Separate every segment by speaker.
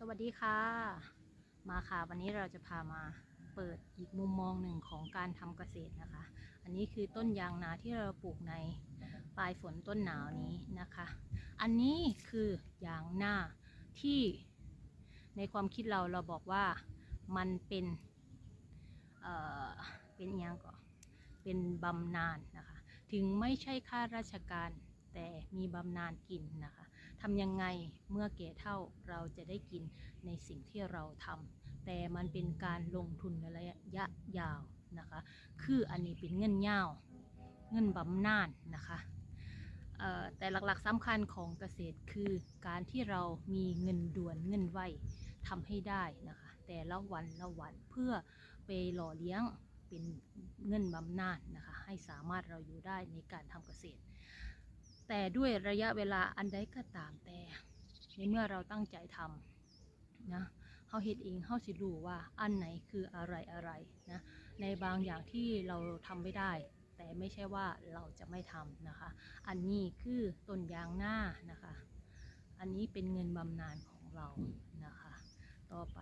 Speaker 1: สวัสดีค่ะ มาค่ะ วันนี้เราจะพามาเปิดอีกมุมมองหนึ่งของการทำเกษตรนะคะ อันนี้คือต้นยางนาที่เราปลูกในปลายฝนต้นหนาวนี้นะคะ อันนี้คือยางนาที่ในความคิดเราเราบอกว่ามันเป็นเอ่อเป็นยังก่อเป็นบำนาญนะคะ ถึงไม่ใช่ข้าราชการ แต่มีบำนาญกินนะคะทำยังไงเมื่อแก่เท่าเราจะได้กินในสิ่งที่เราทำแต่มันเป็นการลงทุนระยะยาวนะคะ คืออันนี้เป็นเงินยาวเงินบำนาญนะคะแต่หลักๆสำคัญของเกษตรคือการที่เรามีเงินด่วนเงินไวทำให้ได้นะคะ แต่ละวันละวันเพื่อไปหล่อเลี้ยงเป็นเงินบำนาญนะคะ ให้สามารถเราอยู่ได้ในการทำเกษตร แต่ด้วยระยะเวลาอันใดก็ตามแต่ในเมื่อเราตั้งใจทำนะเขาเฮ็ดเองเขาสิรู้ว่าอันไหนคืออะไรอะไรนะในบางอย่างที่เราทำไม่ได้ แต่ไม่ใช่ว่าเราจะไม่ทำนะคะ อันนี้คือต้นยางหน้านะคะ อันนี้เป็นเงินบำนาญของเรานะคะ ต่อไป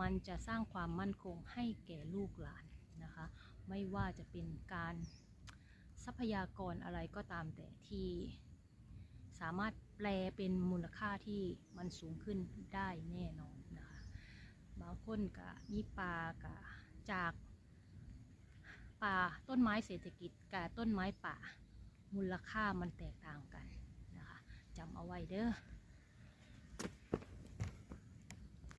Speaker 1: มันจะสร้างความมั่นคงให้แก่ลูกหลานนะคะ ไม่ว่าจะเป็นการ ทรัพยากรอะไรก็ตามแต่ที่สามารถแปลเป็นมูลค่าที่มันสูงขึ้นได้แน่นอนนะคะบางคนก็มีป่ากะจากป่าต้นไม้เศรษฐกิจกับต้นไม้ป่ามูลค่ามันแตกต่างกันนะคะจำเอาไว้เด้อ